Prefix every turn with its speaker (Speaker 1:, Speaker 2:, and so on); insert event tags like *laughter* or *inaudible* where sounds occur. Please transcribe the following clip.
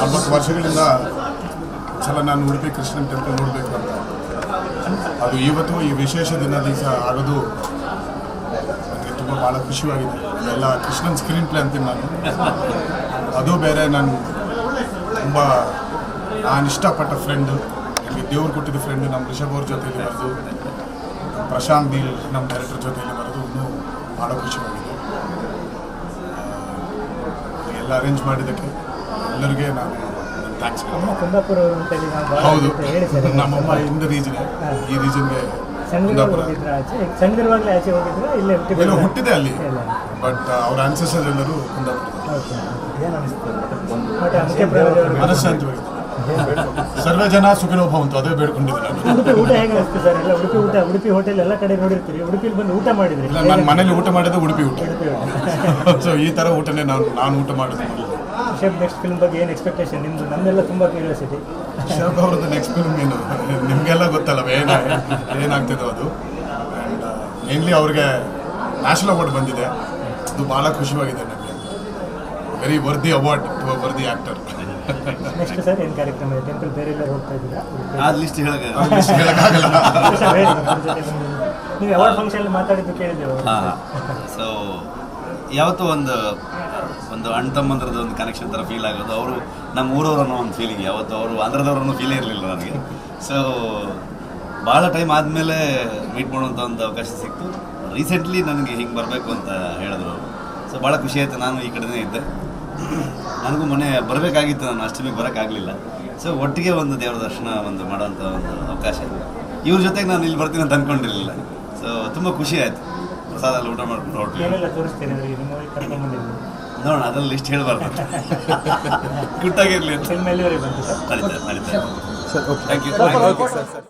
Speaker 1: ನಲವತ್ತು ವರ್ಷಗಳಿಂದ ಸಲ ನಾನು ಉಡುಪಿ ಕೃಷ್ಣನ್ ಟೆಂಪಲ್ ನೋಡಬೇಕು ಅಂತ. ಅದು ಇವತ್ತು ಈ ವಿಶೇಷ ದಿನ ದಿವಸ ಆಗೋದು ನನಗೆ ತುಂಬ ಭಾಳ ಖುಷಿಯಾಗಿದೆ. ಎಲ್ಲ ಕೃಷ್ಣನ್ ಸ್ಕ್ರೀನ್ ಪ್ಲೇ ಅಂತೀನಿ ನಾನು. ಅದು ಬೇರೆ ನಾನು ತುಂಬ ನಾನು ಇಷ್ಟಪಟ್ಟ ಫ್ರೆಂಡು ನನಗೆ ದೇವ್ರು ಕೊಟ್ಟಿದ್ದ ಫ್ರೆಂಡು ನಮ್ಮ ರಿಷಭ್ ಅವ್ರ ಜೊತೆಯಲ್ಲಿ ಬರೆದು ಪ್ರಶಾಂತ್ ದೀಲ್ ನಮ್ಮ ಡೈರೆಕ್ಟರ್ ಜೊತೆಯಲ್ಲಿ ಬರೆದು ಇನ್ನೂ ಭಾಳ ಖುಷಿಯಾಗಿದೆ. ಎಲ್ಲ ಅರೇಂಜ್ ಮಾಡಿದ್ದಕ್ಕೆ ಎಲ್ಲರಿಗೆ ನಾನು ಥ್ಯಾಂಕ್ಸ್ ಹೌದು.
Speaker 2: ಜೊತೆ ಹೇಳಿ ಸರ್
Speaker 1: ನಮ್ಮಮ್ಮ ಇಂದ ರೀಜನ್ ಈ ರೀಜನ್ಗೆ ಕುಂದಾಪುರ.
Speaker 2: ಹೋಗಿದ್ರ ಆಚೆ? ಸಣ್ಣದಿರುವಾಗಲೇ ಆಚೆ ಹೋಗಿದ್ರ? ಇಲ್ಲೇ ಹುಟ್ಟಿ
Speaker 1: ಎಲ್ಲೋ ಹುಟ್ಟಿದೆ ಅಲ್ಲಿ. ಬಟ್ ಅವ್ರ ಆನ್ಸೆಸ್ಟರ್ ಎಲ್ಲರೂ ಕುಂದಾಪುರ.
Speaker 2: ಓಕೆ.
Speaker 1: ಸರ್ವ ಜನ ಸುಖಿನೋ ಅಂತ ಅದೇ
Speaker 2: ಬೇಡ್ಕೊಂಡಿದ್ದೀನಿ ಊಟ ಹೇಗೆ ಅನಿಸ್ತು ಸರ್? ಎಲ್ಲ ಉಡುಪಿ ಊಟ ಉಡುಪಿ ಹೋಟೆಲ್ ಎಲ್ಲ ಕಡೆ ನೋಡಿರ್ತೀರಿ. ಉಡುಪಿಲಿ ಬಂದು ಊಟ ಮಾಡಿದ್ರಿ?
Speaker 1: ಇಲ್ಲ ನಾನು ಮನೇಲಿ ಊಟ ಮಾಡಿದ್ದು ಉಡುಪಿ ಊಟ. ಸೊ *laughs* ಈ ಥರ ಊಟನೇ ನಾನು ನಾನು ಊಟ ಮಾಡಿದ್ದು.
Speaker 2: ರಿಷಬ್ ನೆಕ್ಸ್ಟ್ ಫಿಲ್ಮ್ ಬಗ್ಗೆ ಏನು ಎಕ್ಸ್ಪೆಕ್ಟೇಷನ್ ನಿಮ್ದು ನಮ್ಮೆಲ್ಲ ತುಂಬ ಕ್ಯೂರಿಯಾಸಿಟಿ
Speaker 1: ರಿಷಬ್ ಅವ್ರದ್ದು ನೆಕ್ಸ್ಟ್ ಫಿಲ್ಮ್ ಏನು? ನಿಮಗೆಲ್ಲ ಗೊತ್ತಲ್ಲ ಏನ ಏನಾಗ್ತಿದೆ ಅದು? ಆ್ಯಂಡ್ ಮೇನ್ಲಿ ಅವ್ರಿಗೆ ನ್ಯಾಷನಲ್ ಅವಾರ್ಡ್ ಬಂದಿದೆ. ಅದು ಭಾಳ ಖುಷಿಯಾಗಿದೆ ನನಗೆ. Very worthy award to worthy actor
Speaker 2: next sir ಏನು ಕಾರ್ಯಕ್ರಮ? ಇದೆ ಟೆಂಪಲ್ ಬೇರೆ ಎಲ್ಲ ಹೋಗ್ತಾ ಇದ್ದೀರಾ?
Speaker 3: ಆ ಲಿಸ್ಟ್ ಹೇಳಕ್ಕೆ
Speaker 1: ಹೇಳೋಕ್ಕಾಗಲ್ಲ. *laughs*
Speaker 2: ನೀವು ಅವಾರ್ಡ್ ಫಂಕ್ಷನ್ ಮಾತಾಡಿದ್ದು ಕೇಳಿದ್ದೆವು.
Speaker 3: ಹಾಂ ಸೊ ಯಾವತ್ತೂ ಒಂದು ಒಂದು ಅಣ್ಣ ತಮ್ಮಂದ್ರದ್ದು ಒಂದು ಕನೆಕ್ಷನ್ ಥರ ಫೀಲ್ ಆಗೋದು. ಅವರು ನಮ್ಮ ಊರವ್ರು ಅನ್ನೋ ಒಂದು ಫೀಲಿಂಗ್ ಯಾವತ್ತು ಅವರು ಆಂಧ್ರದವ್ರನ್ನೂ ಫೀಲೇ ಇರಲಿಲ್ಲ ನನಗೆ. ಸೊ ಭಾಳ ಟೈಮ್ ಆದಮೇಲೆ ಮೀಟ್ ಮಾಡುವಂಥ ಒಂದು ಅವಕಾಶ ಸಿಕ್ತು. ರೀಸೆಂಟ್ಲಿ ನನಗೆ ಹಿಂಗೆ ಬರಬೇಕು ಅಂತ ಹೇಳಿದ್ರು ಸೊ ಭಾಳ ಖುಷಿ ಆಯಿತು. ನಾನು ಈ ಕಡೆನೇ ಇದ್ದೆ. ನನಗೂ ಮೊನ್ನೆ ಬರಬೇಕಾಗಿತ್ತು. ನಾನು ಅಷ್ಟಮಿಗೆ ಬರೋಕ್ಕಾಗಲಿಲ್ಲ. ಸೊ ಒಟ್ಟಿಗೆ ಒಂದು ದೇವರ ದರ್ಶನ ಒಂದು ಮಾಡೋಂಥ ಒಂದು ಅವಕಾಶ. ಇವ್ರ ಜೊತೆಗೆ ನಾನು ಇಲ್ಲಿ ಬರ್ತೀನಿ ಅಂತ ಅಂದ್ಕೊಂಡಿರಲಿಲ್ಲ ಸೊ ತುಂಬ ಖುಷಿ ಆಯಿತು. ಪ್ರಸಾದ ಎಲ್ಲ ಊಟ
Speaker 2: ಕರ್ಕೊಂಡು ಬಂದಿದ್ದು
Speaker 3: ನೋಡೋಣ ಅದ್ರಲ್ಲಿ ಲಿಸ್ಟ್ ಹೇಳಬಾರ್ದು. ಗುಟ್ಟಾಗಿರ್ಲಿ *laughs* ಅಂತ.
Speaker 2: ಸರ್?
Speaker 3: ಓಕೆ. ನಡೀತಾ ಥ್ಯಾಂಕ್ ಯು